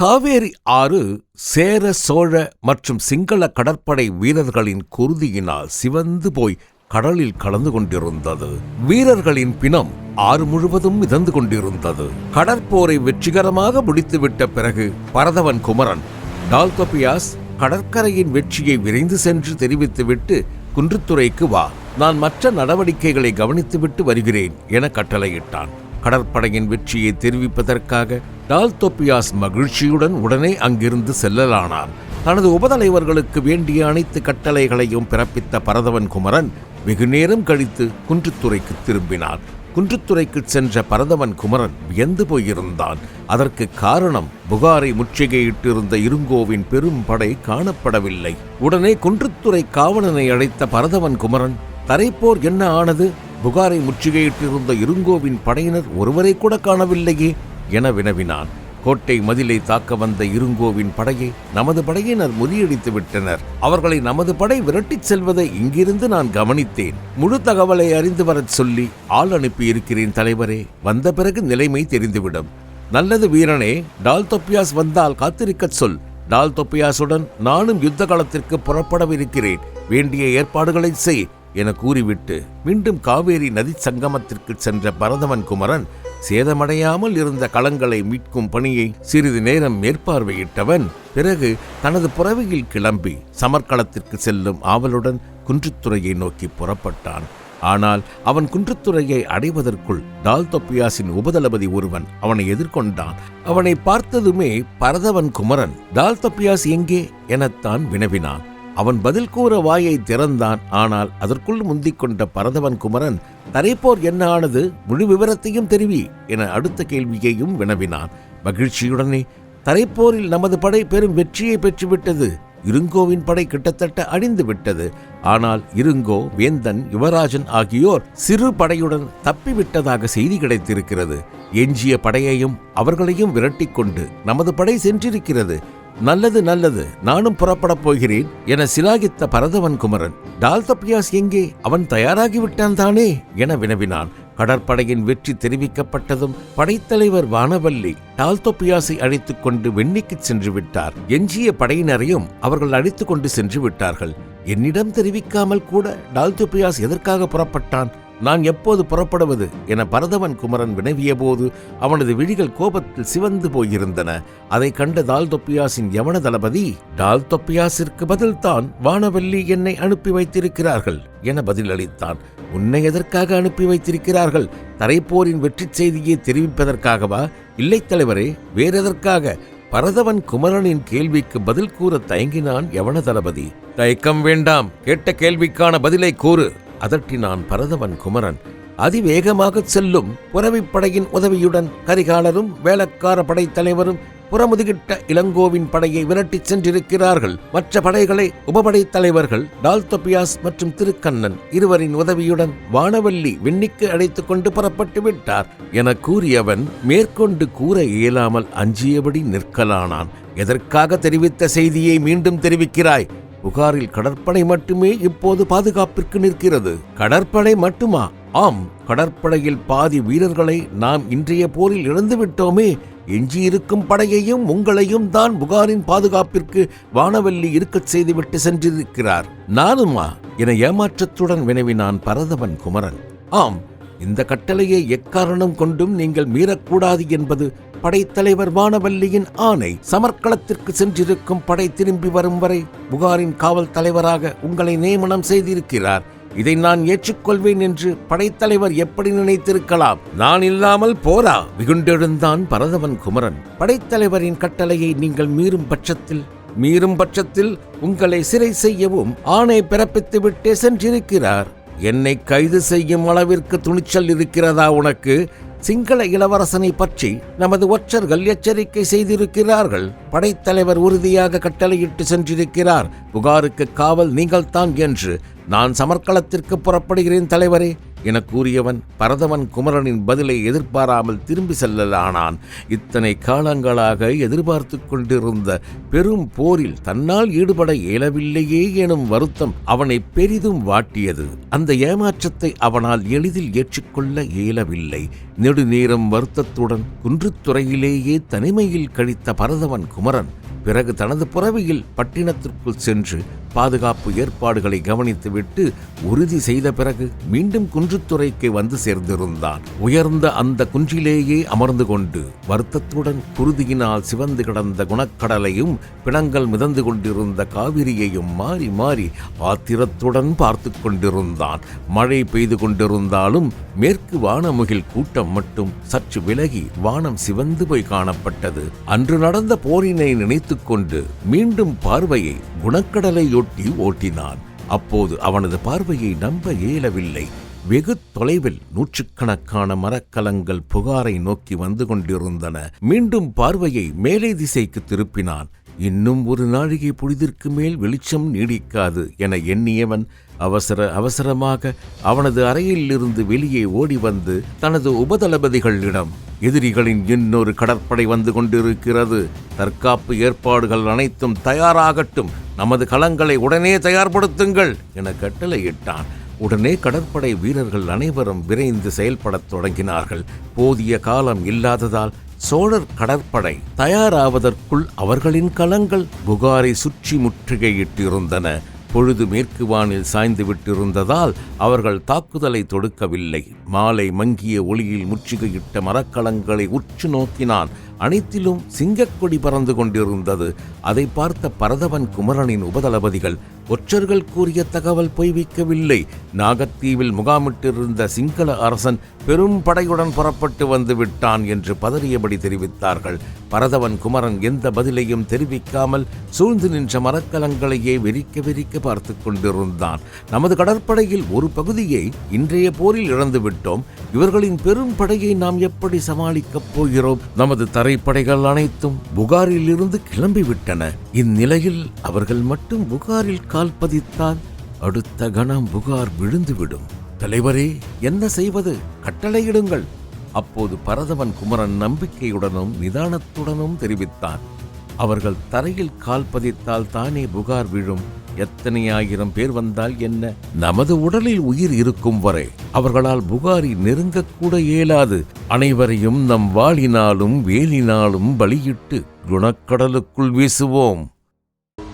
காவேரி ஆறு சேர சோழ மற்றும் சிங்கள கடற்படை வீரர்களின் குருதியினால் சிவந்து போய் கடலில் கலந்து கொண்டிருந்தது. வீரர்களின் பிணம் ஆறு முழுவதும் மிதந்து கொண்டிருந்தது. கடற்போரை வெற்றிகரமாக முடித்துவிட்ட பிறகு பரதவன் குமரன் டால்கோபியாஸ் கடற்கரையின் வெற்றியை விரைந்து சென்று தெரிவித்துவிட்டு குன்றுத்துறைக்கு வா நான் மற்ற நடவடிக்கைகளை கவனித்துவிட்டு வருகிறேன் என கட்டளையிட்டான். கடற்படையின் வெற்றியை தெரிவிப்பதற்காக டால்தோப்பியாஸ் மகிழ்ச்சியுடன் உடனே அங்கிருந்து செல்லலானான். தனது உபதலைவர்களுக்கு வேண்டிய அனைத்து கட்டளைகளையும் பிறப்பித்த பரதவன் குமரன் வெகு நேரம் கழித்து குன்றுத்துறைக்கு திரும்பினான். குன்றுத்துறைக்கு சென்ற பரதவன் குமரன் வியந்து போயிருந்தான். அதற்கு காரணம் புகாரை முற்றுகையிட்டிருந்த இருங்கோவின் பெரும் படை காணப்படவில்லை. உடனே குன்றுத்துறை காவலனை அழைத்த பரதவன் குமரன் தரைப்போர் என்ன ஆனது? புகாரை முற்றுகையிட்டிருந்த இருங்கோவின் படையினர் ஒருவரை கூட காணவில்லையே என வினவினான். கோட்டை மதிலை தாக்க வந்த இருங்கோவின் படையை நமது படையினர் முறியடித்து விட்டனர். அவர்களை நமது படை விரட்டிச் செல்வதை இங்கிருந்து நான் கவனித்தேன். முழு தகவலை அறிந்து வரச் சொல்லி ஆள் அனுப்பியிருக்கிறேன் தலைவரே வந்த பிறகு நிலைமை தெரிந்துவிடும். நல்லது வீரனே டால் தொப்பியாஸ் வந்தால் காத்திருக்கச் சொல். டால் தொப்பியாசுடன் நானும் யுத்த காலத்திற்கு புறப்படவிருக்கிறேன். வேண்டிய ஏற்பாடுகளை செய். என கூறிவிட்டு மீண்டும் காவேரி நதி சங்கமத்திற்கு சென்ற பரதவன் குமரன் சேதமடையாமல் இருந்த களங்களை மீட்கும் பணியை சிறிது நேரம் மேற்பார்வையிட்டவன் பிறகு தனது புறவையில் கிளம்பி சமர்க்களத்திற்கு செல்லும் ஆவலுடன் குன்றுத்துறையை நோக்கி புறப்பட்டான். ஆனால் அவன் குன்றுத்துறையை அடைவதற்குள் டால் தொப்பியாசின் உபதளபதி ஒருவன் அவனை எதிர்கொண்டான். அவனை பார்த்ததுமே பரதவன் குமரன் டால் தொப்பியாஸ் எங்கே எனத்தான் வினவினான். அவன் பதில் கூற வாயை திறந்தான். ஆனால் அதற்குள் முந்திக் கொண்ட பரதவன் குமரன் தரைப்போர் என்ன ஆனது? முழு விவரத்தையும் தெரிவி என அடுத்த கேள்வியையும் வினவினான். மகிழ்ச்சியுடனே தரைப்போரில் நமது படை பெரும் வெற்றியை பெற்றுவிட்டது. இருங்கோவின் படை கிட்டத்தட்ட அழிந்து விட்டது ஆனால் இருங்கோ வேந்தன் யுவராஜன் ஆகியோர் சிறு படையுடன் தப்பிவிட்டதாக செய்தி கிடைத்திருக்கிறது. எஞ்சிய படையையும் அவர்களையும் விரட்டிக்கொண்டு நமது படை சென்றிருக்கிறது. நல்லது நல்லது. நானும் புறப்படப் போகிறேன் என சிலாகித்த பரதவன் குமரன். டால்தப்பியாஸ் எங்கே? அவன் தயாராகிவிட்டான் தானே? என வினவினான். கடற்படையின் வெற்றி தெரிவிக்கப்பட்டதும் படைத்தலைவர் வானவல்லி டால்தொப்பியாசை அழைத்துக் கொண்டு வெண்ணிக்கு சென்று விட்டார். எஞ்சிய படையினரையும் அவர்கள் அழைத்துக் கொண்டு சென்று விட்டார்கள். என்னிடம் தெரிவிக்காமல் கூட டால்தொப்பியாஸ் எதற்காக புறப்பட்டான்? நான் எப்போது புறப்படுவது என பரதவன் குமரன் வினவியபோது அவனது விழிகள் கோபத்தில் சிவந்து போயிருந்தன. அதை கண்ட தால் தொப்பியாசின் யவன தளபதி டால் தொப்பியாசிற்கு பதில்தான் வானவல்லி என்னை அனுப்பி வைத்திருக்கிறார்கள் என பதிலளித்தான். உன்னை எதற்காக அனுப்பி வைத்திருக்கிறார்கள்? தரைப்போரின் வெற்றி செய்தியை தெரிவிப்பதற்காகவா? இல்லை தலைவரே வேறெதற்காக? பரதவன் குமரனின் கேள்விக்கு பதில் கூற தயங்கினான் யவன தளபதி. தயக்கம் வேண்டாம். கேட்ட கேள்விக்கான பதிலை கூறு. அதட்டினான் பரதவன் குமரன். அதிவேகமாக செல்லும் புறவிப்படையின் உதவியுடன் கரிகாலரும் வேளக்கார படைத்தலைவரும் புறமுதுகிட்ட இளங்கோவின் படையை விரட்டிச் சென்றிருக்கிறார்கள். மற்ற படைகளை உபபடைத் தலைவர்கள் டால்தொபியாஸ் மற்றும் திருக்கண்ணன் இருவரின் உதவியுடன் வானவல்லி வெண்ணிக்கு அழைத்துக் கொண்டு புறப்பட்டு விட்டார். என கூறியவன் மேற்கொண்டு கூற இயலாமல் அஞ்சியபடி நிற்கலானான். எதற்காக தெரிவித்த செய்தியை மீண்டும் தெரிவிக்கிறாய்? புகாரில் கடற்படை மட்டுமே இப்போது பாதுகாப்பிற்கு நிற்கிறது. கடற்படை மட்டுமா? ஆம் கடற்படையில் பாதி வீரர்களை நாம் இன்றைய போரில் இழந்துவிட்டோமே எஞ்சியிருக்கும் படையையும் உங்களையும் தான் புகாரின் பாதுகாப்பிற்கு வானவல்லி இருக்கச் செய்துவிட்டு சென்றிருக்கிறார். நானுமா? என ஏமாற்றத்துடன் வினவினான் பரதவன் குமரன். ஆம் இந்த கட்டளையை எக்காரணம் கொண்டும் நீங்கள் மீறக்கூடாது என்பது படைத்தலைவர் வானவல்லியின் ஆணை. சமர்க்களத்திற்கு சென்றிருக்கும் படை திரும்பி வரும் வரை புகாரின் காவல் தலைவராக உங்களை நியமனம் செய்திருக்கிறார். இதை நான் ஏற்றுக்கொள்வேன் என்று படைத்தலைவர் எப்படி நினைத்திருக்கலாம்? நான் இல்லாமல் போரா? மிகுண்டெழுந்தான் பரதவன் குமரன். படைத்தலைவரின் கட்டளையை நீங்கள் மீறும் பட்சத்தில் மீறும் பட்சத்தில் உங்களை சிறை செய்யவும் ஆணை பிறப்பித்து விட்டே சென்றிருக்கிறார். என்னை கைது செய்யும் அளவிற்கு துணிச்சல் இருக்கிறதா உனக்கு? சிங்கள இளவரசனை பற்றி நமது ஒற்றர்கள் எச்சரிக்கை செய்திருக்கிறார்கள். படைத்தலைவர் உறுதியாக கட்டளையிட்டு சென்றிருக்கிறார். புகாருக்கு காவல் நீங்கள்தான் என்று நான் சமர்க்களத்திற்கு புறப்படுகிறேன் தலைவரே. என கூறியவன் பரதவன் குமரனின் பதிலை எதிர்பாராமல் திரும்பி செல்லலானான். இத்தனை காலங்களாக எதிர்பார்த்து கொண்டிருந்த பெரும் போரில் தன்னால் ஈடுபட இயலவில்லையே எனும் வருத்தம் அவனை பெரிதும் வாட்டியது. அந்த ஏமாற்றத்தை அவனால் எளிதில் ஏற்றுக்கொள்ள இயலவில்லை. நெடுநேரம் வருத்தத்துடன் குன்றுத்துறையிலேயே தனிமையில் கழித்த பரதவன் குமரன் பிறகு தனது புறவியில் பட்டினத்திற்குள் சென்று பாதுகாப்பு ஏற்பாடுகளை கவனித்துவிட்டு உறுதி செய்த பிறகு மீண்டும் குன்றுத்துறைக்கு வந்து சேர்ந்திருந்தான் உயர்ந்த அந்த குன்றிலேயே அமர்ந்து கொண்டு வருத்தத்துடன் குருதியினால் சிவந்து கிடந்த குணக்கடலையும் பிணங்கள் மிதந்து கொண்டிருந்த காவிரியையும் மாறி மாறி ஆத்திரத்துடன் பார்த்து கொண்டிருந்தான். மழை பெய்து கொண்டிருந்தாலும் மேற்கு வானமுகில் கூட்டம் மட்டும் சற்று விலகி வானம் சிவந்து போய் காணப்பட்டது. அன்று நடந்த போரினை நினைத்துக் கொண்டு மீண்டும் பார்வையை குணக்கடலையொட்டி ஓட்டினான். அப்போது அவனது பார்வையை நம்ப இயலவில்லை. வெகு தொலைவில் நூற்றுக்கணக்கான மரக்கலங்கள் புகாரை நோக்கி வந்து கொண்டிருந்தன. மீண்டும் பார்வையை மேலே திசைக்கு திருப்பினான். இன்னும் ஒரு நாழிகை பொழுதிற்கு மேல் வெளிச்சம் நீடிக்காது என எண்ணியவன் அவசர அவசரமாக அவனது அறையிலிருந்து வெளியே ஓடி வந்து தனது உபதளபதிகளிடம் எதிரிகளின் இன்னொரு கடற்படை வந்து கொண்டிருக்கிறது. தற்காப்பு ஏற்பாடுகள் அனைத்தும் தயாராகட்டும். நமது களங்களை உடனே தயார்படுத்துங்கள் என கட்டளையிட்டான். உடனே கடற்படை வீரர்கள் அனைவரும் விரைந்து செயல்படத் தொடங்கினார்கள். போதிய காலம் இல்லாததால் சோழர் கடற்படை தயாராவதற்குள் அவர்களின் களங்கள் புகாரை சுற்றி முற்றுகையிட்டிருந்தன. பொழுது மேற்கு வானில் சாய்ந்து விட்டிருந்ததால் அவர்கள் தாக்குதலை தொடுக்கவில்லை. மாலை மங்கிய ஒளியில் முற்றுகையிட்ட மரக்கலங்களை உற்று நோக்கினான். அனைத்திலும் சிங்கக்கொடி பறந்து கொண்டிருந்தது. அதை பார்த்த பரதவன் குமரனின் உபதளபதிகள் ஒற்றர்கள் கூறிய தகவல் பொய்விக்கவில்லை நாகத்தீவில் முகாமிட்டிருந்த சிங்கள அரசன் பெரும் படையுடன் புறப்பட்டு வந்து விட்டான் என்று பதறியபடி தெரிவித்தார்கள். பரதவன் குமரன் எந்த பதிலையும் தெரிவிக்காமல் சூழ்ந்து நின்ற மரக்கலங்களையே வெறிக்க வெறிக்க பார்த்து கொண்டிருந்தான். நமது கடற்படையில் ஒரு பகுதியை இன்றைய போரில் இழந்து விட்டோம். இவர்களின் பெரும் படையை நாம் எப்படி சமாளிக்கப் போகிறோம்? நமது தரைப்படைகள் அனைத்தும் புகாரில் இருந்து கிளம்பிவிட்டன. இந்நிலையில் அவர்கள் மட்டும் புகாரில் கால் பதித்தால் அடுத்த கணம் புகார் விழுந்துவிடும். தலைவரே என்ன செய்வது? கட்டளையிடுங்கள். அப்போது பரதவன் குமரன் நம்பிக்கையுடனும் நிதானத்துடனும் தெரிவித்தான். அவர்கள் தரையில் கால் பதித்தால் தானே புகார் விழும். எத்தனை ஆயிரம் பேர் வந்தால் என்ன? நமது உடலில் உயிர் இருக்கும் வரை அவர்களால் புகாரி நெருங்கக்கூட இயலாது. அனைவரையும் நம் வாளினாலும் வேலினாலும் பலியிட்டு குணக்கடலுக்குள் வீசுவோம்.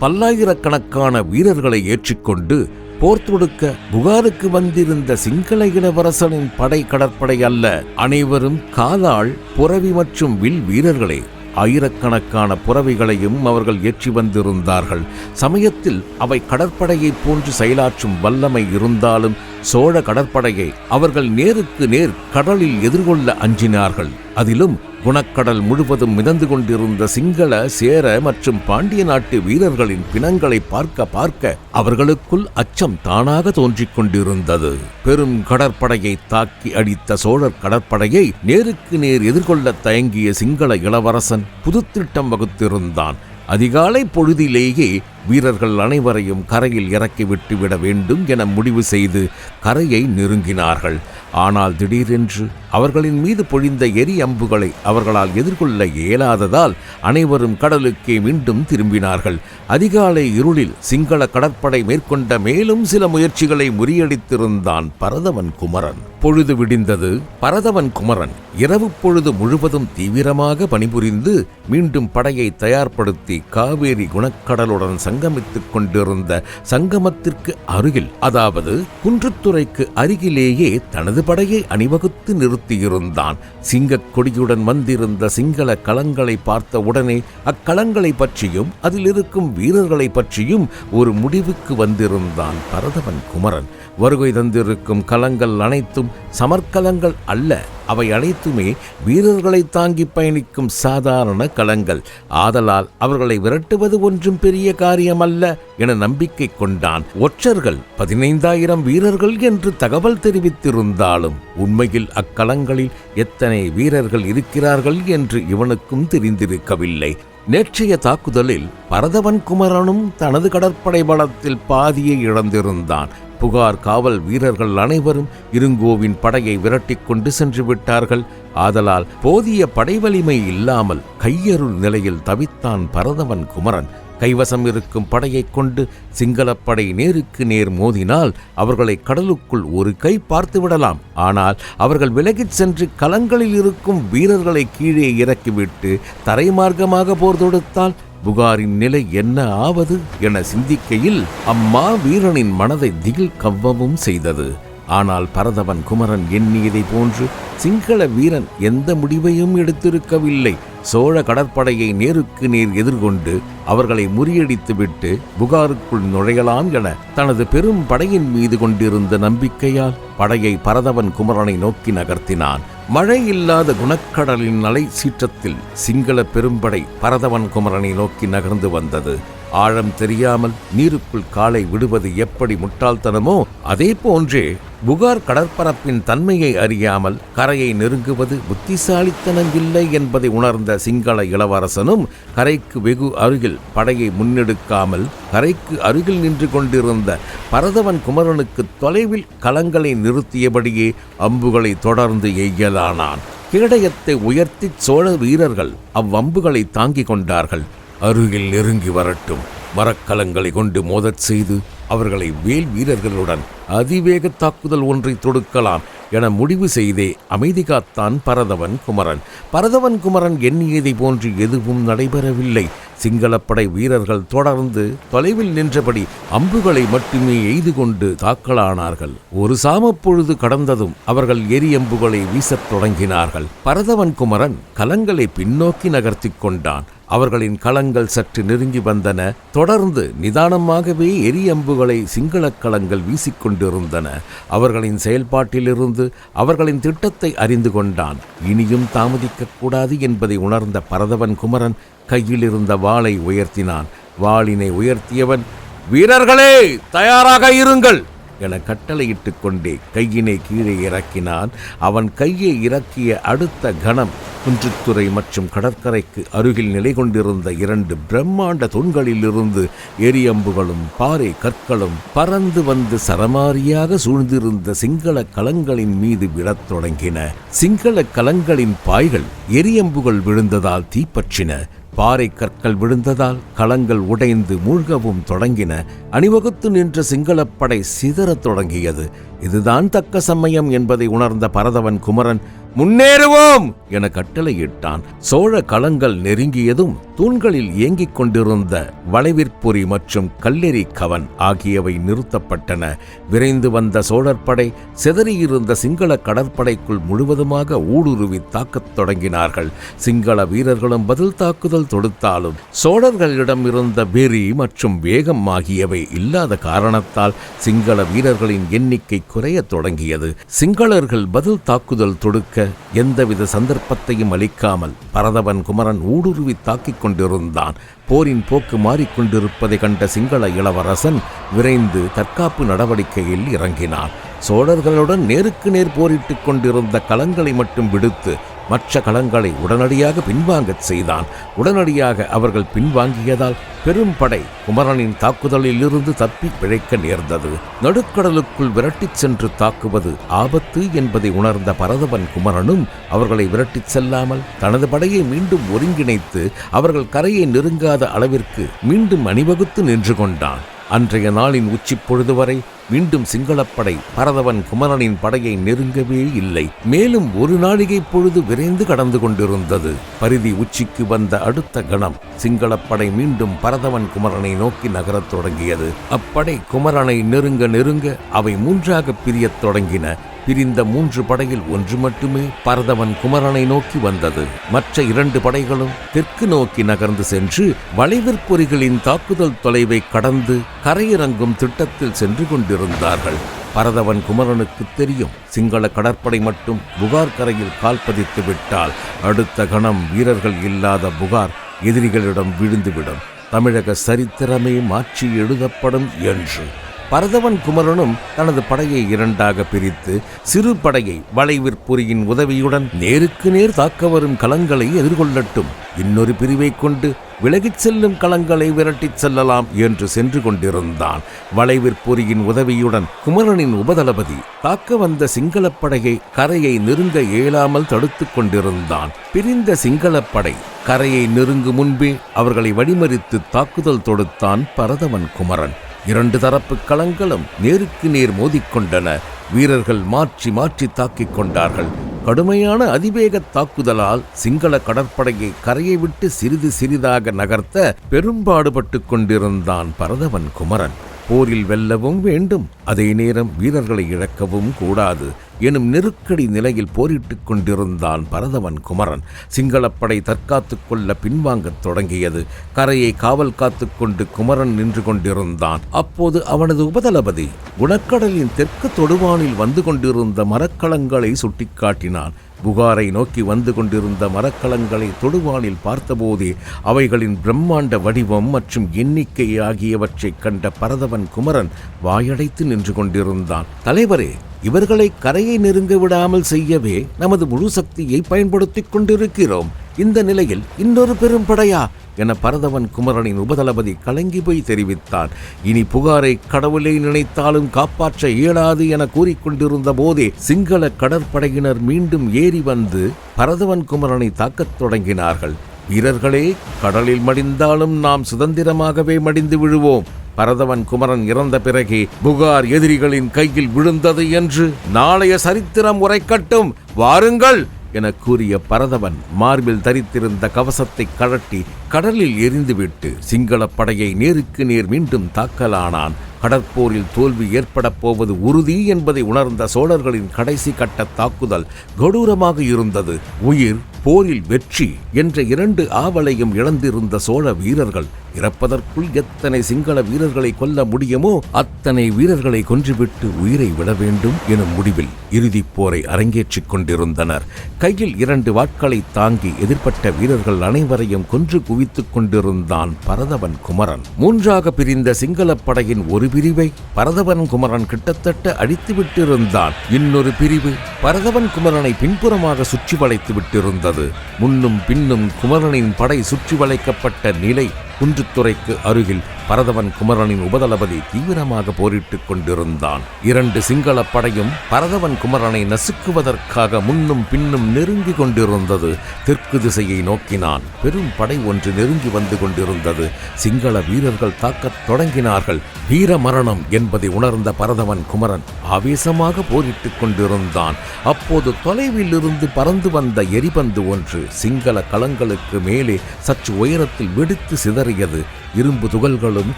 பல்லாயிரக்கணக்கான வீரர்களை ஏற்றிக்கொண்டு போர் தொடுக்க புகாருக்கு வந்திருந்த சிங்கள இளவரசனின் படை கடற்படை அல்ல அனைவரும் காலாள் புறவி மற்றும் வில் வீரர்களே. ஆயிரக்கணக்கான புறவிகளையும் அவர்கள் ஏற்றி வந்திருந்தார்கள். சமயத்தில் அவை கடற்படையைப் போன்று செயலாற்றும் வல்லமை இருந்தாலும் சோழ கடற்படையை அவர்கள் நேருக்கு நேர் கடலில் எதிர்கொள்ள அஞ்சினார்கள். அதிலும் குணக்கடல் முழுவதும் மிதந்து கொண்டிருந்த சிங்கள சேர மற்றும் பாண்டிய நாட்டு வீரர்களின் பிணங்களை பார்க்க பார்க்க அவர்களுக்குள் அச்சம் தானாக தோன்றிக் கொண்டிருந்தது. பெரும் கடற்படையை தாக்கி அடித்த சோழர் கடற்படையை நேருக்கு நேர் எதிர்கொள்ள தயங்கிய சிங்கள இளவரசன் புதுத்திட்டம் வகுத்திருந்தான். அதிகாலை பொழுதிலேயே வீரர்கள் அனைவரையும் கரையில் இறக்கிவிட்டு விட வேண்டும் என முடிவு செய்து கரையை நெருங்கினார்கள். ஆனால் திடீரென்று அவர்களின் மீது பொழிந்த எரி அம்புகளை அவர்களால் எதிர்கொள்ள இயலாததால் அனைவரும் கடலுக்கே மீண்டும் திரும்பினார்கள். அதிகாலை இருளில் சிங்கள கடற்படை மேற்கொண்ட மேலும் சில முயற்சிகளை முறியடித்திருந்தான் பரதவன் குமரன். பொழுது விடிந்தது. பரதவன் குமரன் இரவு பொழுது முழுவதும் தீவிரமாக பணிபுரிந்து மீண்டும் படையை தயார்படுத்தி காவேரி குணக்கடலுடன் சங்கமித்துக் கொண்டிருந்த சங்கமத்திற்கு அருகில் அதாவது குன்றுத்துறைக்கு அருகிலேயே தனது படையை அணிவகுத்து நிறுத்தியிருந்தான். சிங்கக் கொடியுடன் வந்திருந்த சிங்கள களங்களை பார்த்த உடனே அக்களங்களை பற்றியும் அதில் இருக்கும் வீரர்களை பற்றியும் ஒரு முடிவுக்கு வந்திருந்தான் பரதவன் குமரன். வருகை தந்திருக்கும் களங்கள் அனைத்தும் சமர்க்கலங்கள் அல்ல. அவை அனைத்துமே வீரர்களை தாங்கி பயணிக்கும் சாதாரண கலங்கள் ஆதலால் அவர்களை விரட்டுவது ஒன்றும் பெரிய காரியமல்ல என நம்பிக்கை கொண்டான் ஒற்றர்கள். பதினைந்தாயிரம் வீரர்கள் என்று தகவல் தெரிவித்திருந்தாலும் உண்மையில் அக்களங்களில் எத்தனை வீரர்கள் இருக்கிறார்கள் என்று இவனுக்கும் தெரிந்திருக்கவில்லை. நேற்றைய தாக்குதலில் பரதவன் குமரனும் தனது கடற்படை பலத்தில் பாதியை இழந்திருந்தான். புகார் காவல் வீரர்கள் அனைவரும் இருங்கோவின் படையை விரட்டிக் கொண்டு சென்று விட்டார்கள். ஆதலால் போதிய படைவலிமை இல்லாமல் கையருள் நிலையில் தவித்தான் பரதவன் குமரன் கைவசம் இருக்கும் படையைக் கொண்டு சிங்களப்படை நேருக்கு நேர் மோதினால் அவர்களை கடலுக்குள் ஒரு கை பார்த்து விடலாம். ஆனால் அவர்கள் விலகிச் சென்று கலங்களில் இருக்கும் வீரர்களை கீழே இறக்கிவிட்டு தரைமார்க்கமாக போர் தொடுத்தால் புகாரின் நிலை என்ன ஆவது என சிந்திக்கையில் அம்மா வீரனின் மனதை திகில் கவ்வவும் செய்தது. ஆனால் பரதவன் குமரன் எண்ணியதை போன்று சிங்கள வீரன் எந்த முடிவையும் எடுத்திருக்கவில்லை. சோழ கடற்படையை நேருக்கு நேர் எதிர்கொண்டு அவர்களை முறியடித்துவிட்டு புகாருக்குள் நுழையலாம் என தனது பெரும் படையின் மீது கொண்டிருந்த நம்பிக்கையால் படையை பரதவன் குமரனை நோக்கி நகர்த்தினான். மழை இல்லாத குணக்கடலின் அலை சீற்றத்தில் சிங்கள பெரும்படை பரதவன் குமரனை நோக்கி நகர்ந்து வந்தது. ஆழம் தெரியாமல் நீருக்குள் காலை விடுவது எப்படி முட்டாள்தனமோ அதே போன்றே புகார் கடற்பரப்பின் தன்மையை அறியாமல் கரையை நெருங்குவது புத்திசாலித்தனம் இல்லை என்பதை உணர்ந்த சிங்கள இளவரசனும் கரைக்கு வெகு அருகில் படையை முன்னெடுக்காமல் கரைக்கு அருகில் நின்று கொண்டிருந்த பரதவன் குமரனுக்கு தொலைவில் களங்களை நிறுத்தியபடியே அம்புகளை தொடர்ந்து எய்யலானான். கேடயத்தை உயர்த்திச் சோழ வீரர்கள் அவ்வம்புகளை தாங்கிக் கொண்டார்கள். அருகில் நெருங்கி வரட்டும். மரக்கலங்களை கொண்டு மோதச் செய்து அவர்களை வேல் வீரர்களுடன் அதிவேக தாக்குதல் ஒன்றை தொடுக்கலாம் என முடிவு செய்தே அமைதி காத்தான் பரதவன் குமரன். பரதவன் குமரன் எண்ணியதை போன்று எதுவும் நடைபெறவில்லை. சிங்களப்படை வீரர்கள் தொடர்ந்து தொலைவில் நின்றபடி அம்புகளை மட்டுமே எய்து கொண்டு தாக்கலானார்கள். ஒரு சாமப்பொழுது கடந்ததும் அவர்கள் எரியம்புகளை வீசத் தொடங்கினார்கள். பரதவன் குமரன் கலங்களை பின்னோக்கி நகர்த்தி கொண்டான். அவர்களின் களங்கள் சற்று நெருங்கி வந்தன. தொடர்ந்து நிதானமாகவே எரியம்புகளை சிங்களக் களங்கள் வீசிக்கொண்டிருந்தன. அவர்களின் செயல்பாட்டிலிருந்து அவர்களின் திட்டத்தை அறிந்து கொண்டான். இனியும் தாமதிக்கக்கூடாது என்பதை உணர்ந்த பரதவன் குமரன் கையில் இருந்த வாளை உயர்த்தினான். வாளினை உயர்த்தியவன் வீரர்களே தயாராக இருங்கள்! என கட்டளையிட்டுக் கொண்டே கையினை கீழே இறக்கினான். அவன் கையை இறக்கிய அடுத்த கணம் குன்றுத்துறை மற்றும் கடற்கரைக்கு அருகில் நிலை கொண்டிருந்த இரண்டு பிரம்மாண்ட தூண்களிலிருந்து எரியம்புகளும் பாறை கற்களும் பறந்து வந்து சரமாரியாக சூழ்ந்திருந்த சிங்கள கலங்களின் மீது விழத் தொடங்கின. சிங்கள கலங்களின் பாய்கள் எரியம்புகள் விழுந்ததால் தீப்பற்றின. பாறை கற்கள் விழுந்ததால் களங்கள் உடைந்து மூழ்கவும் தொடங்கின. அணிவகுத்து நின்ற சிங்களப்படை சிதறத் தொடங்கியது. இதுதான் தக்க சமயம் என்பதை உணர்ந்த பரதவன் குமரன் முன்னேறுவோம் என கட்டளையிட்டான். சோழ களங்கள் நெருங்கியதும் தூண்களில் இயங்கிக் கொண்டிருந்த வளைவிற்பொறி மற்றும் கல்லெறி கவன் ஆகியவை நிறுத்தப்பட்டன. விரைந்து வந்த சோழற்படை சிதறியிருந்த சிங்கள கடற்படைக்குள் முழுவதுமாக ஊடுருவி தாக்கத் தொடங்கினார்கள். சிங்கள வீரர்களும் பதில் தாக்குதல் தொடுத்தாலும் சோழர்களிடம் இருந்த வெறி மற்றும் வேகம் ஆகியவை இல்லாத காரணத்தால் சிங்கள வீரர்களின் எண்ணிக்கை குறையத் தொடங்கியது. சிங்களர்கள் பதில் தாக்குதல் தொடுக்க எந்தவித சந்தர்ப்பத்தையும் அளிக்காமல் பரதவன் குமரன் ஊடுருவி தாக்கிக் கொண்டிருந்தான். போரின் போக்கு மாறிக்கொண்டிருப்பதை கண்ட சிங்கள இளவரசன் விரைந்து தற்காப்பு நடவடிக்கையில் இறங்கினான். சோழர்களுடன் நேருக்கு நேர் போரிட்டுக் கொண்டிருந்த களங்களை மட்டும் விடுத்து மற்ற களங்களை உடனடியாக பின்வாங்கச் செய்தான். உடனடியாக அவர்கள் பின்வாங்கியதால் பெரும் படை குமரனின் தாக்குதலில் இருந்து தப்பி பிழைக்க நேர்ந்தது. நடுக்கடலுக்குள் விரட்டிச் சென்று தாக்குவது ஆபத்து என்பதை உணர்ந்த பரதவன் குமரனும் அவர்களை விரட்டிச் செல்லாமல் தனது படையை மீண்டும் ஒருங்கிணைத்து அவர்கள் கரையை நெருங்காத அளவிற்கு மீண்டும் அணிவகுத்து நின்று கொண்டான். அன்றைய நாளின் உச்சிப்பொழுது வரை மீண்டும் சிங்களப்படை பரதவன் குமரனின் படையை நெருங்கவே இல்லை. மேலும் ஒரு நாழிகை பொழுது விரைந்து கடந்து கொண்டிருந்தது. பரிதி உச்சிக்கு வந்த அடுத்த கணம் சிங்களப்படை மீண்டும் பரதவன் குமரனை நோக்கி நகரத் தொடங்கியது. அப்படை குமரனை நெருங்க நெருங்க அவை மூன்றாக பிரியத் தொடங்கின. பிரிந்த மூன்று படையில் ஒன்று மட்டுமே பரதவன் குமரனை நோக்கி வந்தது. மற்ற இரண்டு படைகளும் தெற்கு நோக்கி நகர்ந்து சென்று வளைவிற்பொறிகளின் தாக்குதல் தொலைவை கடந்து கரையிறங்கும் திட்டத்தில் சென்று கொண்டிருந்தார்கள் பரதவன் குமரனுக்கு தெரியும். சிங்கள கடற்படை மட்டும் புகார் கரையில் கால் பதித்து விட்டால் அடுத்த கணம் வீரர்கள் இல்லாத புகார் எதிரிகளிடம் விழுந்துவிடும். தமிழக சரித்திரமே மாற்றி எழுதப்படும் என்று. பரதவன் குமரனும் தனது படையை இரண்டாக பிரித்து சிறு படையை வளைவிற்புரியின் உதவியுடன் நேருக்கு நேர் தாக்க வரும் களங்களை எதிர்கொள்ளட்டும். இன்னொரு பிரிவை கொண்டு விலகிச் செல்லும் களங்களை விரட்டிச் செல்லலாம் என்று சென்று கொண்டிருந்தான். வளைவிற்புரியின் உதவியுடன் குமரனின் உபதளபதி தாக்க வந்த சிங்களப்படையை கரையை நெருங்க இயலாமல் தடுத்துக் கொண்டிருந்தான். பிரிந்த சிங்களப்படை கரையை நெருங்கும் முன்பே அவர்களை வழிமறித்து தாக்குதல் தொடுத்தான் பரதவன் குமரன். இரண்டு தரப்பு களங்களும் நேருக்கு நேர் மோதிக்கொண்டன. வீரர்கள் மாற்றி மாற்றி தாக்கிக் கொண்டார்கள். கடுமையான அதிவேக தாக்குதலால் சிங்கள கடற்படையை கரையை விட்டு சிறிது சிறிதாக நகர்த்த பெரும்பாடுபட்டு கொண்டிருந்தான் பரதவன் குமரன். போரில் வெல்லவும் வேண்டும். அதே நேரம் வீரர்களை இழக்கவும் கூடாது எனும் நெருக்கடி நிலையில் போரிட்டுக் கொண்டிருந்தான் பரதவன் குமரன். சிங்களப்படை தற்காத்துக் கொள்ள பின்வாங்கத் தொடங்கியது. கரையை காவல் காத்துக் கொண்டு குமரன் நின்று கொண்டிருந்தான். அப்போது அவனது உபதளபதி குணக்கடலின் தெற்கு தொடுவானில் வந்து கொண்டிருந்த மரக்கலங்களை சுட்டிக்காட்டினான். புகாரை நோக்கி வந்து கொண்டிருந்த மரக்கலங்களை தொடுவானில் பார்த்தபோதே அவைகளின் பிரம்மாண்ட வடிவம் மற்றும் எண்ணிக்கை ஆகியவற்றைக் கண்ட பரதவன் குமரன் வாயடைத்து நின்று கொண்டிருந்தான். தலைவரே இவர்களை கரையை நெருங்க விடாமல் செய்யவே நமது முழு சக்தியை பயன்படுத்திக் கொண்டிருக்கிறோம். இந்த நிலையில் இன்னொரு பெரும் படையா? என பரதவன் குமரனின் உபதளபதி கலங்கி போய் தெரிவித்தான். இனி புகாரை கடவுளை நினைத்தாலும் காப்பாற்ற இயலாது என கூறிக்கொண்டிருந்த போதே சிங்கள கடற்படையினர் மீண்டும் ஏறி வந்து பரதவன் குமரனை தாக்கத் தொடங்கினார்கள். வீரர்களே கடலில் மடிந்தாலும் நாம் சுதந்திரமாகவே மடிந்து விழுவோம். பரதவன் குமரன் இறந்த பிறகே புகார் எதிரிகளின் கையில் விழுந்தது என்று நாளைய சரித்திரம் உரைக்கட்டும். வாருங்கள் என கூறிய பரதவன் மார்பில் தரித்திருந்த கவசத்தை கழட்டி கடலில் எரிந்துவிட்டு சிங்களப் படையை நேருக்கு நேர் மீண்டும் தாக்கலானான். கடற்போரில் தோல்வி ஏற்படப் போவது உறுதி என்பதை உணர்ந்த சோழர்களின் கடைசி கட்ட தாக்குதல் கொடூரமாக இருந்தது. உயிர் போரில் வெற்றி என்ற இரண்டு ஆவலையும் இழந்திருந்த சோழ வீரர்கள் இறப்பதற்குள் எத்தனை சிங்கள வீரர்களை கொல்ல முடியுமோ அத்தனை வீரர்களை கொன்றுவிட்டு உயிரை விட வேண்டும் எனும் முடிவில் இறுதிப் போரை அரங்கேற்றிக் கொண்டிருந்தனர். கையில் இரண்டு வாட்களை தாங்கி எதிர்ப்பட்ட வீரர்கள் அனைவரையும் கொன்று குவித்துக் கொண்டிருந்தான் பரதவன் குமரன். மூன்றாக பிரிந்த சிங்களப் படையின் ஒரு பிரிவை பரதவன் குமரன் கிட்டத்தட்ட அழித்து விட்டிருந்தான் இன்னொரு பிரிவு பரதவன் குமரனை பின்புறமாக சுற்றி வளைத்து விட்டிருந்தது முன்னும் பின்னும் குமரனின் படை சுற்றி வளைக்கப்பட்ட நிலை குன்றுத்துறைக்கு அருகில் பரதவன் குமரனின் உபதளபதி தீவிரமாக போரிட்டுக் கொண்டிருந்தான். இரண்டு சிங்கள படையும் பரதவன் குமரனை நசுக்குவதற்காக முன்னும் பின்னும் நெருங்கி கொண்டிருந்தது. தெற்கு திசையை நோக்கினான். பெரும் படை ஒன்று நெருங்கி வந்து கொண்டிருந்தது. சிங்கள வீரர்கள் தாக்கத் தொடங்கினார்கள். வீர மரணம் என்பதை உணர்ந்த பரதவன் குமரன் ஆவேசமாக போரிட்டுக் கொண்டிருந்தான். அப்போது தொலைவில் இருந்து பறந்து வந்த எரிபந்து ஒன்று சிங்கள களங்களுக்கு மேலே சற்று உயரத்தில் வெடித்து சிதறி சிதறியது இரும்பு துகள்களும்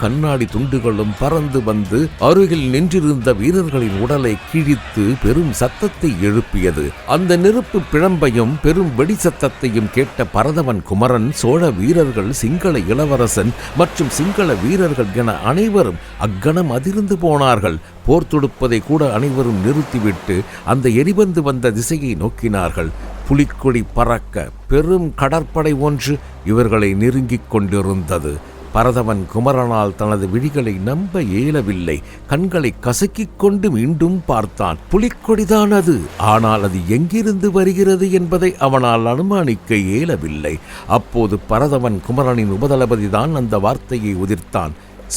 கண்ணாடி துண்டுகளும் பறந்து வந்து அருகில் நின்றிருந்த வீரர்களின் உடலை கிழித்து பெரும் சத்தத்தை எழுப்பியது. அந்த நெருப்பு பிழம்பையும் பெரும் வெடி சத்தத்தையும் கேட்ட பரதவன் குமரன் சோழ வீரர்கள் சிங்கள இளவரசன் மற்றும் சிங்கள வீரர்கள் என அனைவரும் அக்கணம் அதிர்ந்து போனார்கள். போர் தொடுப்பதை கூட அனைவரும் நிறுத்திவிட்டு அந்த எரிபந்து வந்த திசையை நோக்கினார்கள். புலிக்கொடி பறக்க பெரும் கடற்படை ஒன்று இவர்களை நெருங்கிக் கொண்டிருந்தது. பரதவன் குமரனால் தனது விழிகளை நம்ப இயலவில்லை. கண்களை கசக்கிக் கொண்டு மீண்டும் பார்த்தான். புலிக்கொடிதான் அது. ஆனால் அது எங்கிருந்து வருகிறது என்பதை அவனால் அனுமானிக்க இயலவில்லை. அப்போது பரதவன் குமரனின் உபதளபதிதான் அந்த வார்த்தையை உதிர்த்தான்.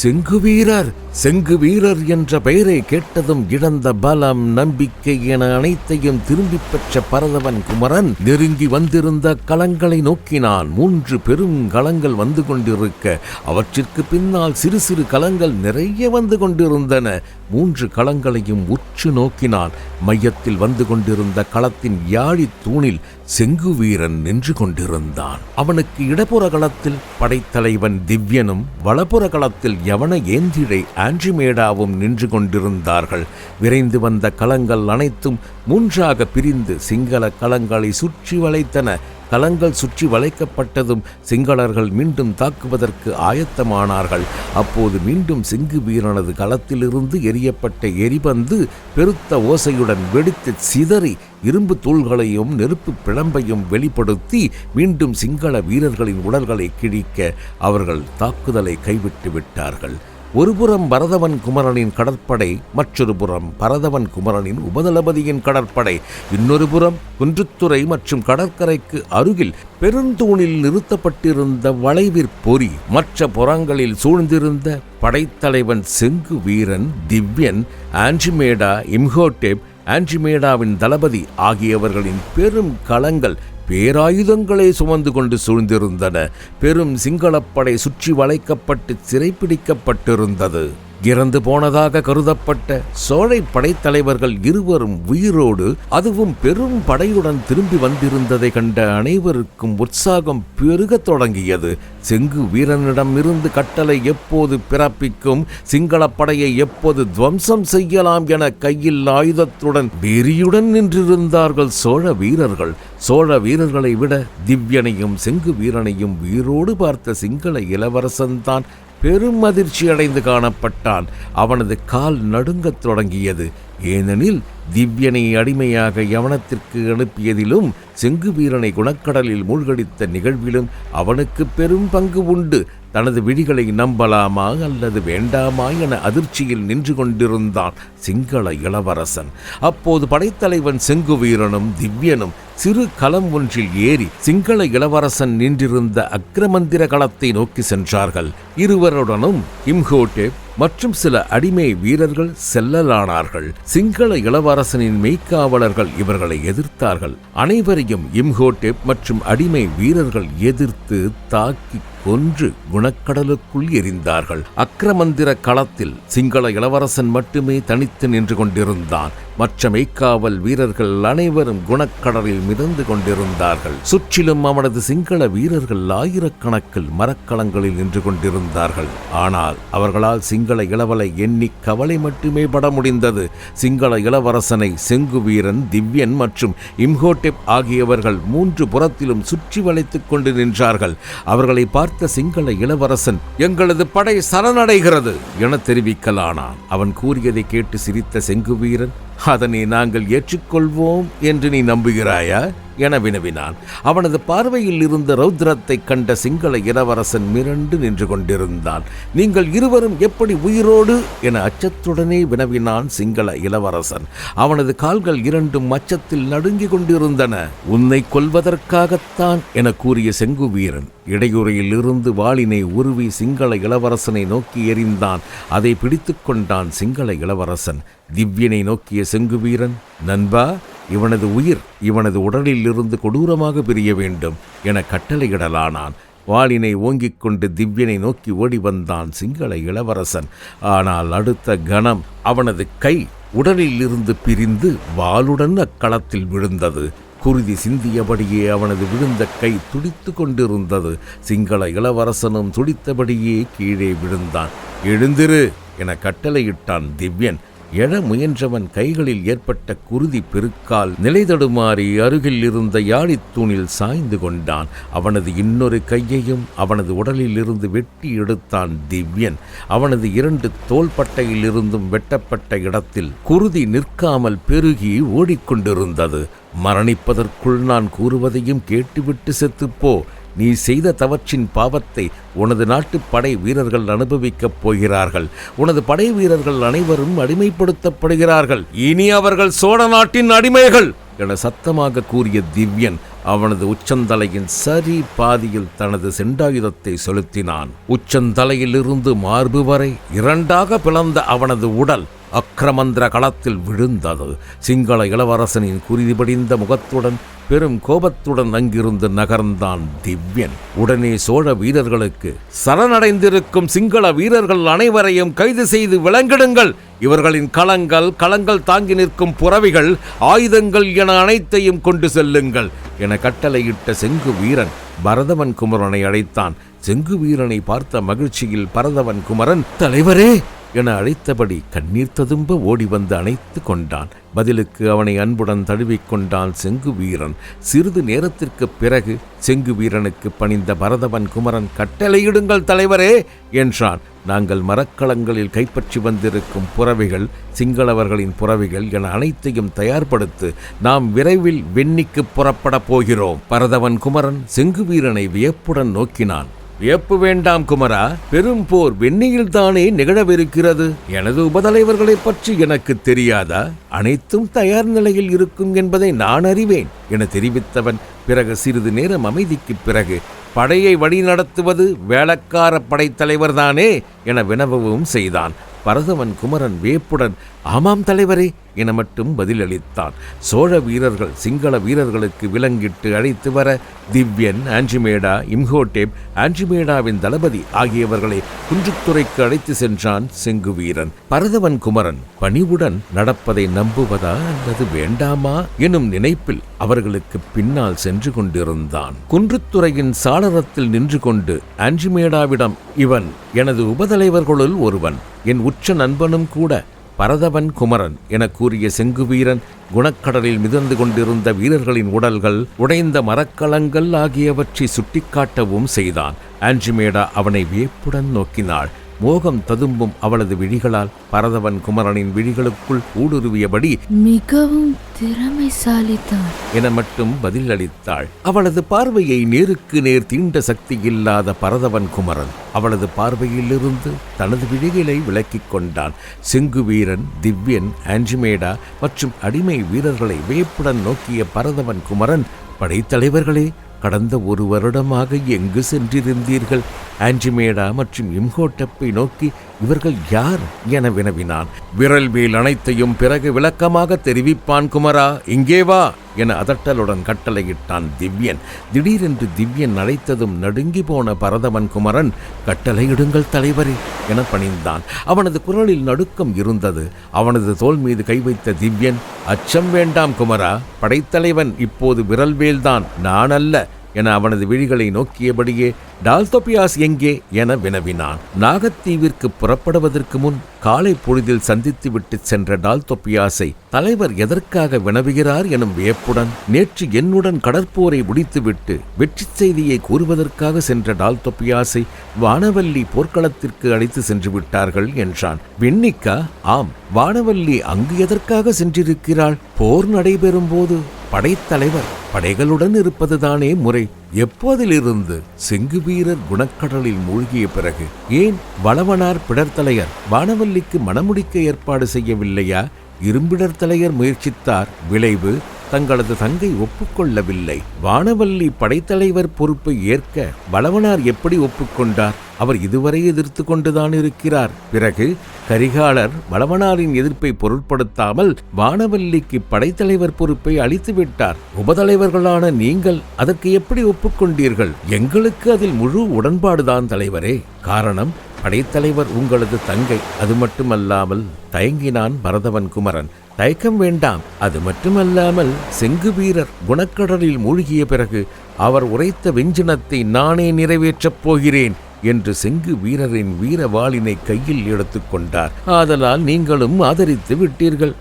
செங்கு வீரர்! செங்கு வீரர் என்ற பெயரை கேட்டதும் இழந்த பலம் நம்பிக்கை என அனைத்தையும் திரும்பி பெற்ற பரதவன் குமரன் நெருங்கி வந்திருந்த களங்களை நோக்கினான். மூன்று பெரும் களங்கள் வந்து கொண்டிருக்க அவற்றிற்கு பின்னால் சிறு சிறு களங்கள் நிறைய வந்து கொண்டிருந்தன. மூன்று களங்களையும் உற்று நோக்கினான். மையத்தில் வந்து கொண்டிருந்த களத்தின் யாழி தூணில் செங்கு வீரன் நின்று கொண்டிருந்தான். அவனுக்கு இடப்புற களத்தில் படைத்தலைவன் திவ்யனும் வலப்புற களத்தில் யவன ஏந்திழை ஆன்ட்ரிமேடாவும் நின்று கொண்டிருந்தார்கள். விரைந்து வந்த களங்கள் அனைத்தும் மூன்றாக பிரிந்து சிங்கள களங்களை சுற்றி வளைத்தன. களங்கள் சுற்றி வளைக்கப்பட்டதும் சிங்களர்கள் மீண்டும் தாக்குவதற்கு ஆயத்தமானார்கள். அப்போது மீண்டும் சிங்கு வீரனது களத்திலிருந்து எரியப்பட்ட எரிபந்து பெருத்த ஓசையுடன் வெடித்து சிதறி இரும்பு தூள்களையும் நெருப்பு பிழம்பையும் வெளிப்படுத்தி மீண்டும் சிங்கள வீரர்களின் உடல்களை கிழிக்க அவர்கள் தாக்குதலை கைவிட்டு விட்டார்கள். ஒருபுறம் பரதவன் குமரனின் கடற்படை மற்றொரு புறம் பரதவன் குமரனின் உபதளபதியின் கடற்படை. இன்னொரு புறம் குன்றுத்துறை மற்றும் கடற்கரைக்கு அருகில் பெருந்தூணில் நிறுத்தப்பட்டிருந்த வளைவிற் பொறி. மற்ற புறங்களில் சூழ்ந்திருந்த படைத்தலைவன் செங்கு வீரன் திவ்யன் ஆன்டிமேடா இம்ஹோடேப் ஆன்டிமேடாவின் தளபதி ஆகியவர்களின் பெரும் களங்கள் பேராயுதங்களை சுமந்து கொண்டு சூழ்ந்திருந்தன. பெரும் சிங்களப்படை சுற்றி வளைக்கப்பட்டு சிறைப்பிடிக்கப்பட்டிருந்தது. இறந்து போனதாக கருதப்பட்ட சோழை படைத்தலைவர்கள் இருவரும் உயிரோடு அதுவும் பெரும் படையுடன் திரும்பி வந்திருந்ததை கண்ட அனைவருக்கும் உற்சாகம் பெருகத் தொடங்கியது. செங்கு வீரனிடம் இருந்து கட்டளை எப்போது பிறப்பிக்கும் சிங்களப் படையை எப்போது துவம்சம் செய்யலாம் என கையில் ஆயுதத்துடன் வெறியுடன் நின்றிருந்தார்கள் சோழ வீரர்கள். சோழ வீரர்களை விட திவ்யனையும் செங்கு வீரனையும் உயிரோடு பார்த்த சிங்கள இளவரசன்தான் பெரும் அதிர்ச்சி அடைந்து காணப்பட்டான். அவனது கால் நடுங்கத் தொடங்கியது. ஏனெனில் திவ்யனை அடிமையாக யவனத்திற்கு அனுப்பியதிலும் செங்கு வீரனை குணக்கடலில் மூழ்கடித்த நிகழ்விலும் அவனுக்கு பெரும் பங்கு உண்டு. தனது விழிகளை நம்பலாமா அல்லது வேண்டாமா என அதிர்ச்சியில் நின்று கொண்டிருந்தான் சிங்கள இளவரசன். அப்போது படைத்தலைவன் செங்கு வீரனும் திவ்யனும் சிறு களம் ஒன்றில் ஏறி சிங்கள இளவரசன் நின்றிருந்த அக்ரமந்திர களத்தை நோக்கி சென்றார்கள். இருவருடனும் இம்ஹோட்டே மற்றும் சில அடிமை வீரர்கள் செல்லலானார்கள். சிங்கள இளவரசனின் மெய்க்காவலர்கள் இவர்களை எதிர்த்தார்கள். அனைவரையும் இம்ஹோட்டேப் மற்றும் அடிமை வீரர்கள் எதிர்த்து தாக்கி கொன்று குணக்கடலுக்குள் எரிந்தார்கள். அக்ரமந்திர களத்தில் சிங்கள இளவரசன் மட்டுமே தனித்து நின்று கொண்டிருந்தான். மற்ற மெய்க்காவல் வீரர்கள் அனைவரும் குணக்கடலில் மிதந்து கொண்டிருந்தார்கள். சுற்றிலும் அவனது சிங்கள வீரர்கள் ஆயிரக்கணக்கில் மரக்கலங்களில் நின்று கொண்டிருந்தார்கள். ஆனால் அவர்களால் சிங்கள இளவலை எண்ணி கவலை மட்டுமே பட முடிந்தது. சிங்கள இளவரசனை செங்கு வீரன் திவ்யன் மற்றும் இம்ஹோட்டெப் ஆகியவர்கள் மூன்று புறத்திலும் சுற்றி வளைத்துக் கொண்டு நின்றார்கள். அவர்களை பார்த்த சிங்கள இளவரசன் எங்களது படை சரணடைகிறது என தெரிவிக்கலானான். அவன் கூறியதை கேட்டு சிரித்த செங்கு வீரன் அதனை நாங்கள் ஏற்றுக்கொள்வோம் என்று நீ நம்புகிறாயா? என வினவினான். அவனது பார்வையில் இருந்த ரௌத்ரத்தை கண்ட சிங்கள இளவரசன் மிரண்டு நின்று கொண்டிருந்தான். நீங்கள் இருவரும் எப்படி உயிரோடு? என அச்சத்துடனே வினவினான் சிங்கள இளவரசன். அவனது கால்கள் இரண்டும் அச்சத்தில் நடுங்கிக் கொண்டிருந்தன. உன்னை கொல்வதற்காகத்தான் என கூறிய செங்குவீரன் இடையுறையில் இருந்து வாளினை உருவி சிங்கள இளவரசனை நோக்கி எறிந்தான். அதை பிடித்துக்கொண்டான் சிங்கள இளவரசன். திவ்யனை நோக்கிய செங்கு வீரன் நண்பா இவனது உயிர் இவனது உடலில் இருந்து கொடூரமாக பிரிய வேண்டும் என கட்டளையிடலானான். வாளினை ஓங்கிக் கொண்டு திவ்யனை நோக்கி ஓடி வந்தான் சிங்கள இளவரசன். ஆனால் அடுத்த கணம் அவனது கை உடலில் இருந்து பிரிந்து வாளுடன் அக்களத்தில் விழுந்தது. குருதி சிந்தியபடியே அவனது விழுந்த கை துடித்து கொண்டிருந்தது. சிங்கள இளவரசனும் துடித்தபடியே கீழே விழுந்தான். எழுந்திரு என கட்டளையிட்டான் திவ்யன். எழ முயன்றவன் கைகளில் ஏற்பட்ட குருதி பெருக்கால் நிலைதடுமாறி அருகில் இருந்த யாழித்தூணில் சாய்ந்து கொண்டான். அவனது இன்னொரு கையையும் அவனது உடலில் இருந்து வெட்டி எடுத்தான் திவ்யன். அவனது இரண்டு தோள்பட்டையில் இருந்தும் வெட்டப்பட்ட இடத்தில் குருதி நிற்காமல் பெருகி ஓடிக்கொண்டிருந்தது. மரணிப்பதற்குள் நான் கூறுவதையும் கேட்டுவிட்டு செத்துப்போ நீ செய்த தவற்றின் பாவத்தை உனது நாட்டு படை வீரர்கள் அனுபவிக்கப் போகிறார்கள். உனது படை வீரர்கள் அனைவரும் அடிமைப்படுத்தப்படுகிறார்கள். இனி அவர்கள் சோழ நாட்டின் அடிமைகள் என சத்தமாக கூறிய திவ்யன் அவனது உச்சந்தலையின் சரி பாதியில் தனது செண்டாயுதத்தை செலுத்தினான். உச்சந்தலையிலிருந்து மார்பு வரை இரண்டாக பிளந்த அவனது உடல் அக்ரமந்திர களத்தில் விழுந்தது. சிங்கள இளவரசனின் குறிதிபடிந்த முகத்துடன் பெரும் கோபத்துடன் அங்கிருந்து நகர்ந்தான் திவ்யன். உடனே சோழ வீரர்களுக்கு சரணடைந்திருக்கும் சிங்கள வீரர்கள் அனைவரையும் கைது செய்து விளங்கிடுங்கள் இவர்களின் களங்கள் களங்கள் தாங்கி நிற்கும் புறவிகள் ஆயுதங்கள் என அனைத்தையும் கொண்டு செல்லுங்கள் என கட்டளையிட்ட செங்கு வீரன் பரதவன் குமரனை அழைத்தான். செங்கு வீரனை பார்த்த மகிழ்ச்சியில் பரதவன் குமரன் தலைவரே என அழைத்தபடி கண்ணீர் ததும்ப ஓடி வந்து அணைத்து கொண்டான். பதிலுக்கு அவனை அன்புடன் தழுவிக் கொண்டான் செங்கு வீரன். சிறிது நேரத்திற்குப் பிறகு செங்கு வீரனுக்கு பணிந்த பரதவன் குமரன் கட்டளையிடுங்கள் தலைவரே! என்றான். நாங்கள் மரக்களங்களில் கைப்பற்றி வந்திருக்கும் புறவிகள் சிங்களவர்களின் புறவிகள் என அனைத்தையும் தயார்படுத்து நாம் விரைவில் வெண்ணிக்கு புறப்படப் போகிறோம். பரதவன் குமரன் செங்கு வீரனை வியப்புடன் நோக்கினான். வியப்பு வேண்டாம் குமரா. பெரும் போர் வெண்ணியில்தானே நிகழவிருக்கிறது. எனது உபதலைவர்களை பற்றி எனக்கு தெரியாதா? அனைத்தும் தயார் நிலையில் இருக்கும் என்பதை நான் அறிவேன் என தெரிவித்தவன் பிறகு சிறிது நேரம் அமைதிக்குப் பிறகு படையை வழிநடத்துவது வேளக்கார படைத்தலைவர்தானே என வினவவும் செய்தான். பரதவன் குமரன் வேப்புடன் ஆமாம் தலைவரே என மட்டும் பதிலளித்தான். சோழ வீரர்கள் சிங்கள வீரர்களுக்கு விலங்கிட்டு அழைத்து வர திவ்யன் ஆன்டிமேடா இம்ஹோட்டேப் ஆன்ஜிமேடாவின் தளபதி ஆகியவர்களை குன்றுத்துறைக்கு அழைத்து சென்றான் செங்கு வீரன். பரதவன் குமரன் பணிவுடன் நடப்பதை நம்புவதா அல்லது வேண்டாமா எனும் நினைப்பில் அவர்களுக்கு பின்னால் சென்று கொண்டிருந்தான். குன்றுத்துறையின் சாளரத்தில் நின்று கொண்டு ஆஞ்சிமேடாவிடம் இவன் எனது உபதலைவர்களுள் ஒருவன். என் உற்ற நண்பனும் கூட பரதவன் குமரன் என கூறிய செங்குவீரன் குணக்கடலில் மிதந்து கொண்டிருந்த வீரர்களின் உடல்கள் உடைந்த மரக்கலங்கள் ஆகியவற்றை சுட்டிக்காட்டவும் செய்தான். ஆன்ஜிமேடா அவனை வியப்புடன் நோக்கினாள். மோகம் ததும்பும் அவளது விழிகளால் பரதவன் குமரனின் விழிகளுக்குள் ஊடுருவியபடி மிகவும் திறமைசாலிதான். என மட்டும் பதிலளித்தாள். அவளது பார்வையை நேருக்கு நேர் தீண்ட சக்தி இல்லாத பரதவன் குமரன் அவளது பார்வையிலிருந்து தனது விழிகளை விலக்கிக் கொண்டான். செங்கு வீரன் திவ்யன் ஆன்டிமேடா மற்றும் அடிமை வீரர்களை வியப்புடன் நோக்கிய பரதவன் குமரன் படைத்தலைவர்களே கடந்த ஒரு வருடமாக எங்கு சென்றிருந்தீர்கள்? ஆன்டிமேடா மற்றும் இம்ஹோட்டப்பை நோக்கி இவர்கள் யார் என வினவினான். விரல்வேல் அனைத்தையும் பிறகு விளக்கமாக தெரிவிப்பான் குமரா இங்கே வா என அதட்டலுடன் கட்டளையிட்டான் திவ்யன். திடீரென்று திவ்யன் அழைத்ததும் நடுங்கி போன பரதவன் குமரன் கட்டளையிடுங்கள் தலைவரே என பணிந்தான். அவனது குரலில் நடுக்கம் இருந்தது. அவனது தோல் மீது கை வைத்த திவ்யன் அச்சம் வேண்டாம் குமரா படைத்தலைவன் இப்போது விரல்வேல்தான் நான் அல்ல என அவனது விழிகளை நோக்கியபடியே டால்தோபியாஸ் எங்கே என வினவினான். நாகத்தீவிற்கு புறப்படுவதற்கு முன் காலை பொழுதில் சந்தித்துவிட்டு சென்ற டால்தோப்பியாஸை தலைவர் எதற்காக வினவுகிறார் எனும் வியப்புடன் நேற்று என்னுடன் கடற்போரை முடித்துவிட்டு வெற்றி செய்தியை கூறுவதற்காக சென்ற டால்தோப்பியாஸை வானவல்லி போர்க்களத்திற்கு அழைத்து சென்று விட்டார்கள் என்றான். வின்னிக்கா ஆம் வானவல்லி அங்கு எதற்காக சென்றிருக்கிறாள்? போர் நடைபெறும் போது படைத்தலைவர் படைகளுடன் இருப்பதுதானே முறை. எப்போதிலிருந்து செங்கு வீரர் குணக்கடலில் மூழ்கிய பிறகு ஏன் வளவனார் பிடர்த்தலையர் வானவல்லிக்கு மணமுடிக்க ஏற்பாடு செய்யவில்லையா? இரும்பிடர்த்தலையர் முயற்சித்தார் விளைவு தங்களது தங்கை ஒப்புக்கொள்ளவில்லை. வானவல்லி படைத்தலைவர் பொறுப்பை ஏற்க வளவனார் எப்படி ஒப்புக்கொண்டார்? அவர் இதுவரை எதிர்த்து கொண்டுதான் இருக்கிறார். பிறகு கரிகாலர் வளவனாரின் எதிர்ப்பை பொருட்படுத்தாமல் வானவல்லிக்கு படைத்தலைவர் பொறுப்பை அளித்துவிட்டார் உபதலைவர்களான நீங்கள் அதற்கு எப்படி ஒப்புக்கொண்டீர்கள்? எங்களுக்கு அதில் முழு உடன்பாடுதான் தலைவரே. காரணம் படைத்தலைவர் உங்களது தங்கை. அது மட்டுமல்லாமல் தயங்கினான் பரதவன் குமரன். தயக்கம் வேண்டாம். அது மட்டுமல்லாமல் செங்கு வீரர் குணக்கடலில் மூழ்கிய பிறகு அவர் உரைத்த வெஞ்சினத்தை நானே நிறைவேற்றப் போகிறேன். என்று செங்கு வீரரின் வீர வாளினை கையில் எடுத்துக்கொண்டார் ஆதலால் நீங்களும் ஆதரித்து விட்டீர்கள்.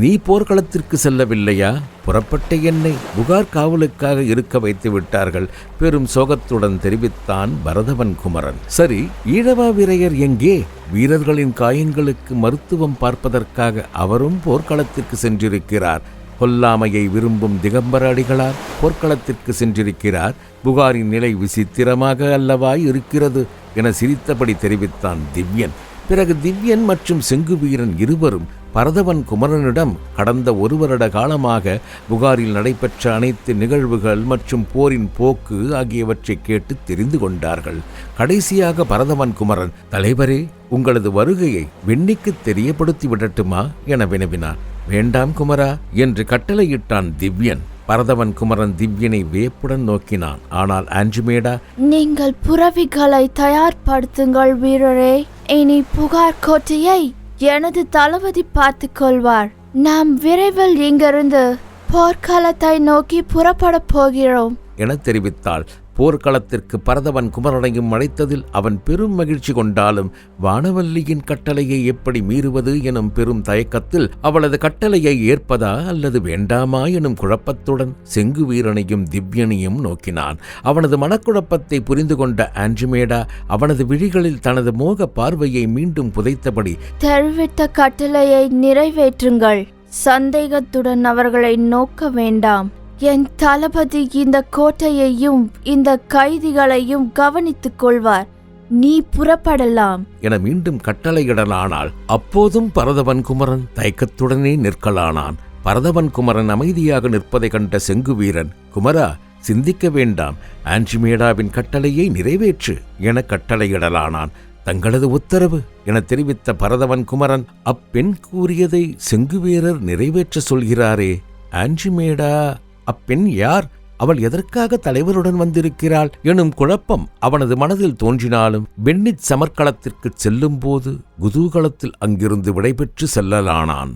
நீ போர்க்களத்திற்கு செல்லவில்லையா? புறப்பட்ட என்னை புகார் காவலுக்காக இருக்க வைத்து விட்டார்கள். பெரும் சோகத்துடன் தெரிவித்தான் பரதவன் குமரன். சரி ஈழவா வீரையர் எங்கே? வீரர்களின் காயங்களுக்கு மருத்துவம் பார்ப்பதற்காக அவரும் போர்க்களத்திற்கு சென்றிருக்கிறார். கொல்லாமையை விரும்பும் திகம்பர அடிகளார் போர்க்களத்திற்கு சென்றிருக்கிறார். புகாரின் நிலை விசித்திரமாக அல்லவா இருக்கிறது என சிரித்தபடி தெரிவித்தான் திவ்யன். பிறகு திவ்யன் மற்றும் செங்குவீரன் இருவரும் பரதவன் குமரனிடம் கடந்த ஒரு வருட காலமாக புகாரில் நடைபெற்ற அனைத்து நிகழ்வுகள் மற்றும் போரின் போக்கு ஆகியவற்றை கேட்டு தெரிந்து கொண்டார்கள். கடைசியாக பரதவன் குமரன் தலைவரே உங்களது வருகையை வெண்ணிக்கு தெரியப்படுத்தி விடட்டுமா? என வினவினார் வேண்டாம் குமரா என்று கட்டளையிட்டான் திவ்யன். பரதவன் குமரன் திவ்யனை வியப்புடன் நோக்கினான். ஆனால் ஆன்டிமேடா நீங்கள் புறவிகளை தயார்படுத்துங்கள் வீரரே. இனி புகார் கோட்டையை எனது தளபதி பார்த்துக் கொள்வார். நாம் விரைவில் இங்கிருந்து போர்க்களத்தை நோக்கி புறப்படப் போகிறோம். என தெரிவித்தாள். போர்க்களத்திற்கு பரதவன் குமரனையும் அழைத்ததில் அவன் பெரும் மகிழ்ச்சி கொண்டாலும் வானவல்லியின் கட்டளையை எப்படி மீறுவது எனும் பெரும் தயக்கத்தில் அவளது கட்டளையை ஏற்பதா அல்லது வேண்டாமா எனும் குழப்பத்துடன் செங்கு வீரனையும் திவ்யனையும் நோக்கினான். அவனது மனக்குழப்பத்தை புரிந்து கொண்ட ஆன்ஜிமேடா அவனது விழிகளில் தனது மோக பார்வையை மீண்டும் புதைத்தபடி தெரிவித்த கட்டளையை நிறைவேற்றுங்கள். சந்தேகத்துடன் அவர்களை நோக்க வேண்டாம். என் தளபதி இந்த கோட்டையையும் இந்த கைதிகளையும் கவனித்துக் கொள்வார். நீ புறப்படலாம். என மீண்டும் கட்டளையிடலானால் அப்போதும் பரதவன் குமரன் தயக்கத்துடனே நிற்கலானான். பரதவன் குமரன் அமைதியாக நிற்பதை கண்ட செங்கு வீரன் குமரா சிந்திக்க வேண்டாம். ஆன்ஜிமேடாவின் கட்டளையை நிறைவேற்று என கட்டளையிடலானான். தங்களது உத்தரவு என தெரிவித்த பரதவன் குமரன் அப்பெண் கூறியதை செங்குவீரர் நிறைவேற்ற சொல்கிறாரே. ஆன்ஜிமேடா அப்பெண் யார்? அவள் எதற்காக தலைவருடன் வந்திருக்கிறாள்? எனும் குழப்பம் அவனது மனதில் தோன்றினாலும் வெண்ணிச் சமர்க்களத்திற்குச் செல்லும்போது குதூகலத்தில் அங்கிருந்து விடைபெற்று செல்லலானான்.